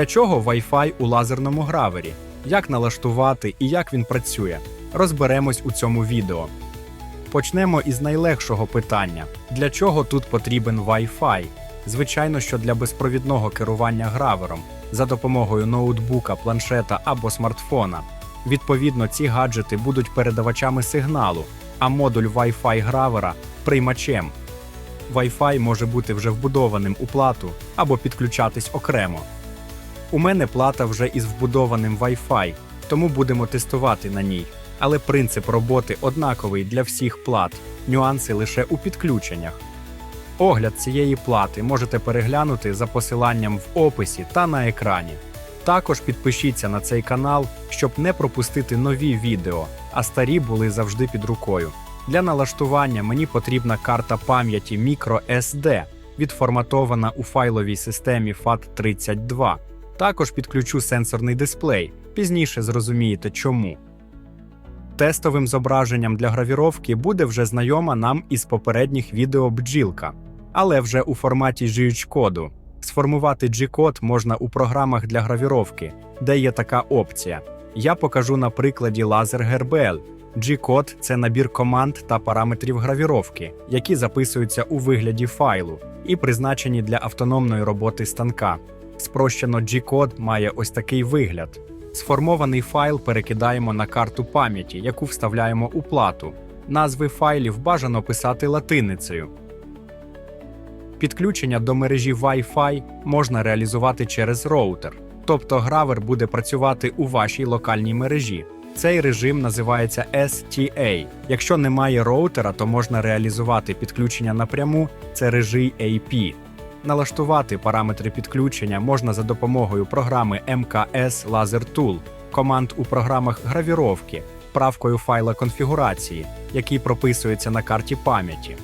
Для чого Wi-Fi у лазерному гравері? Як налаштувати і як він працює? Розберемось у цьому відео. Почнемо із найлегшого питання: для чого тут потрібен Wi-Fi? Звичайно, що для безпровідного керування гравером за допомогою ноутбука, планшета або смартфона. Відповідно, ці гаджети будуть передавачами сигналу, а модуль Wi-Fi гравера приймачем. Wi-Fi може бути вже вбудованим у плату або підключатись окремо. У мене плата вже із вбудованим Wi-Fi, тому будемо тестувати на ній. Але принцип роботи однаковий для всіх плат, нюанси лише у підключеннях. Огляд цієї плати можете переглянути за посиланням в описі та на екрані. Також підпишіться на цей канал, щоб не пропустити нові відео, а старі були завжди під рукою. Для налаштування мені потрібна карта пам'яті microSD, відформатована у файловій системі FAT32. Також підключу сенсорний дисплей. Пізніше зрозумієте чому. Тестовим зображенням для гравіровки буде вже знайома нам із попередніх відео бджілка, але вже у форматі GH-коду. Сформувати G-код можна у програмах для гравіровки, де є така опція. Я покажу на прикладі Laser GRBL. G-код це набір команд та параметрів гравіровки, які записуються у вигляді файлу і призначені для автономної роботи станка. Спрощено G-код має ось такий вигляд. Сформований файл перекидаємо на карту пам'яті, яку вставляємо у плату. Назви файлів бажано писати латиницею. Підключення до мережі Wi-Fi можна реалізувати через роутер, тобто гравер буде працювати у вашій локальній мережі. Цей режим називається STA. Якщо немає роутера, то можна реалізувати підключення напряму, це режим AP. Налаштувати параметри підключення можна за допомогою програми МКС Laser Tool, команд у програмах гравіровки, правкою файла конфігурації, який прописується на карті пам'яті.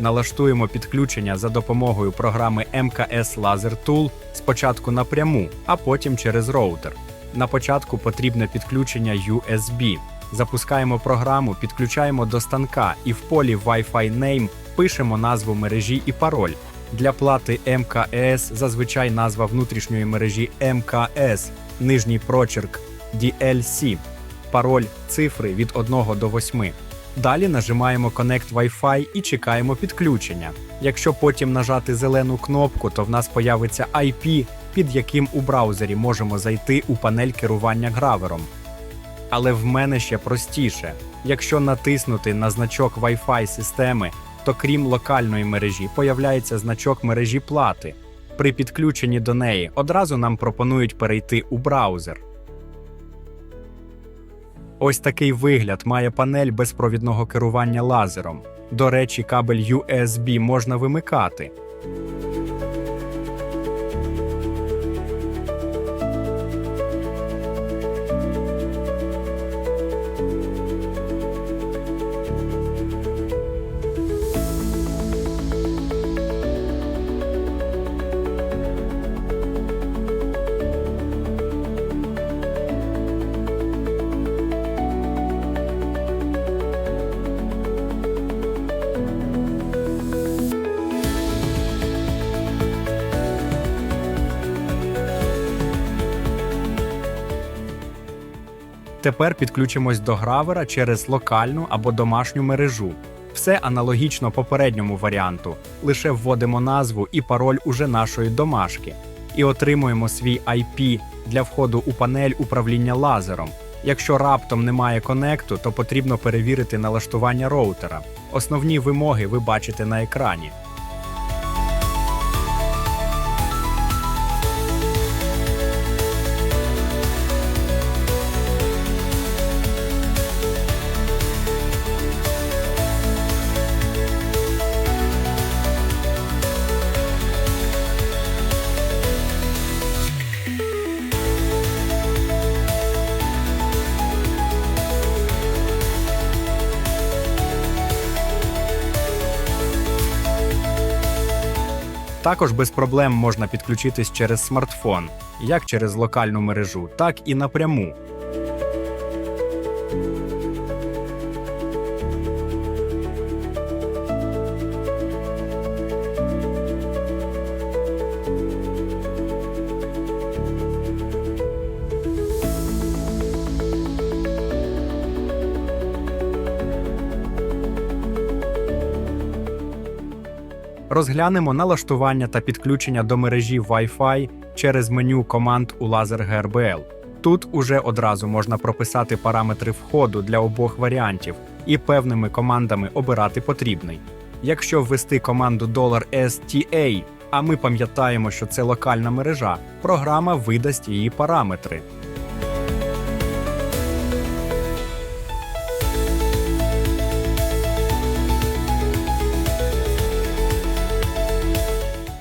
Налаштуємо підключення за допомогою програми МКС Laser Tool спочатку напряму, а потім через роутер. На початку потрібне підключення USB. Запускаємо програму, підключаємо до станка і в полі Wi-Fi Name пишемо назву мережі і пароль. Для плати МКС зазвичай назва внутрішньої мережі МКС, нижній прочерк DLC, пароль цифри від 1 до 8. Далі нажимаємо Connect Wi-Fi і чекаємо підключення. Якщо потім нажати зелену кнопку, то в нас появиться IP, під яким у браузері можемо зайти у панель керування гравером. Але в мене ще простіше. Якщо натиснути на значок Wi-Fi системи, то крім локальної мережі появляється значок мережі плати. При підключенні до неї одразу нам пропонують перейти у браузер. Ось такий вигляд має панель безпровідного керування лазером. До речі, кабель USB можна вимикати. Тепер підключимось до гравера через локальну або домашню мережу. Все аналогічно попередньому варіанту, лише вводимо назву і пароль уже нашої домашки і отримуємо свій IP для входу у панель управління лазером. Якщо раптом немає конекту, то потрібно перевірити налаштування роутера. Основні вимоги ви бачите на екрані. Також без проблем можна підключитись через смартфон, як через локальну мережу, так і напряму. Розглянемо налаштування та підключення до мережі Wi-Fi через меню команд у Laser GRBL. Тут уже одразу можна прописати параметри входу для обох варіантів і певними командами обирати потрібний. Якщо ввести команду $STA, а ми пам'ятаємо, що це локальна мережа, програма видасть її параметри.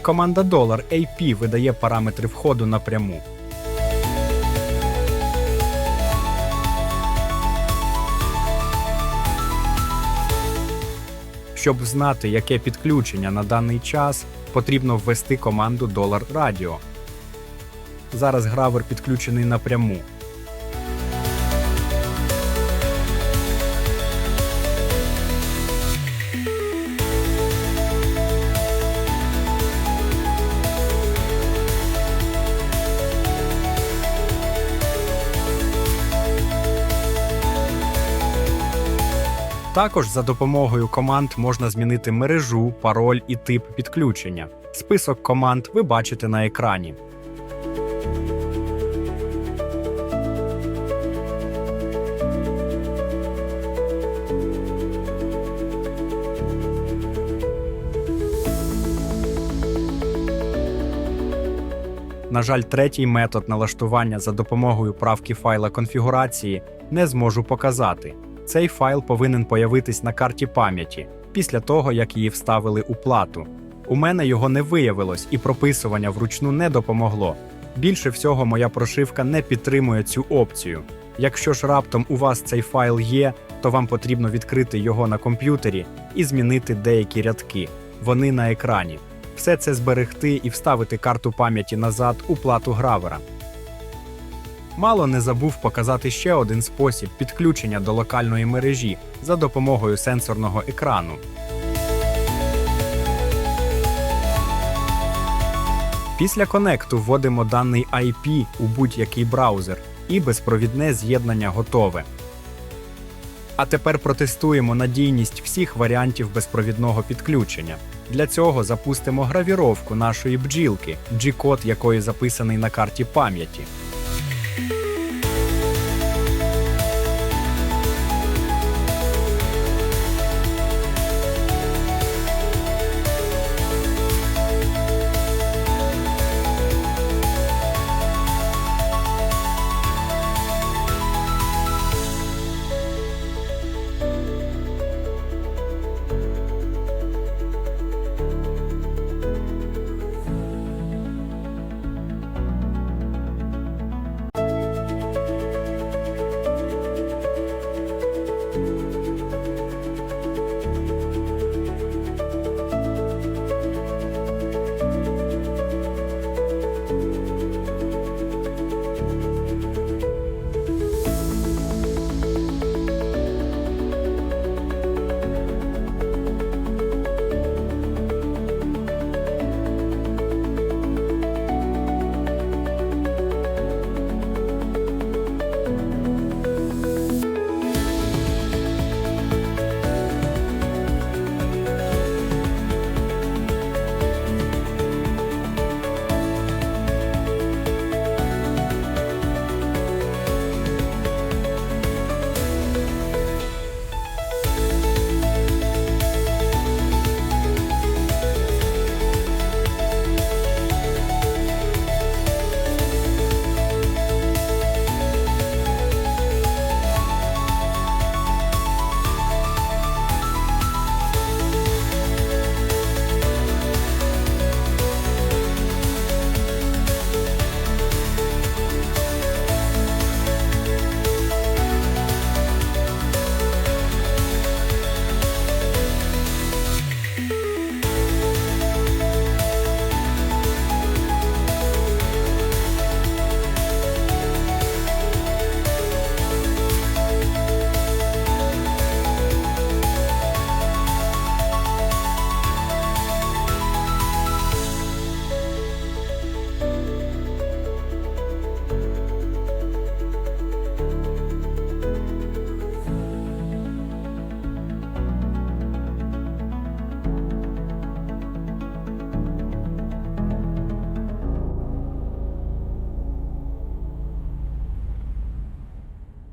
Команда $AP видає параметри входу напряму. Щоб знати, яке підключення на даний час, потрібно ввести команду $Radio. Зараз гравер підключений напряму. Також за допомогою команд можна змінити мережу, пароль і тип підключення. Список команд ви бачите на екрані. На жаль, третій метод налаштування за допомогою правки файла конфігурації не зможу показати. Цей файл повинен появитись на карті пам'яті після того, як її вставили у плату. У мене його не виявилось, і прописування вручну не допомогло. Більше всього, моя прошивка не підтримує цю опцію. Якщо ж раптом у вас цей файл є, то вам потрібно відкрити його на комп'ютері і змінити деякі рядки. Вони на екрані. Все це зберегти і вставити карту пам'яті назад у плату гравера. Мало не забув показати ще один спосіб підключення до локальної мережі за допомогою сенсорного екрану. Після конекту вводимо даний IP у будь-який браузер, і безпровідне з'єднання готове. А тепер протестуємо надійність всіх варіантів безпровідного підключення. Для цього запустимо гравіровку нашої бджілки, G-код якої записаний на карті пам'яті.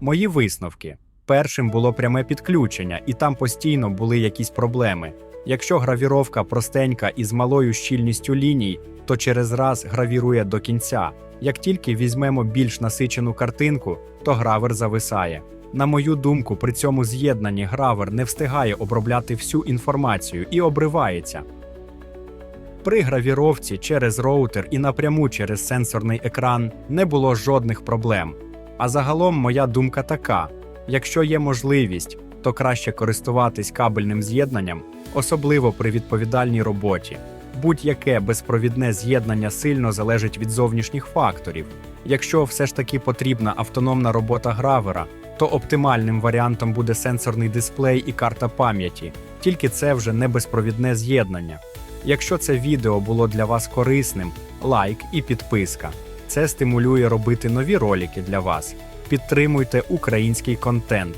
Мої висновки. Першим було пряме підключення, і там постійно були якісь проблеми. Якщо гравіровка простенька і з малою щільністю ліній, то через раз гравірує до кінця. Як тільки візьмемо більш насичену картинку, то гравер зависає. На мою думку, при цьому з'єднанні гравер не встигає обробляти всю інформацію і обривається. При гравіровці через роутер і напряму через сенсорний екран не було жодних проблем. А загалом моя думка така: якщо є можливість, то краще користуватись кабельним з'єднанням, особливо при відповідальній роботі. Будь-яке безпровідне з'єднання сильно залежить від зовнішніх факторів. Якщо все ж таки потрібна автономна робота гравера, то оптимальним варіантом буде сенсорний дисплей і карта пам'яті, тільки це вже не безпровідне з'єднання. Якщо це відео було для вас корисним, лайк і підписка. Це стимулює робити нові ролики для вас. Підтримуйте український контент.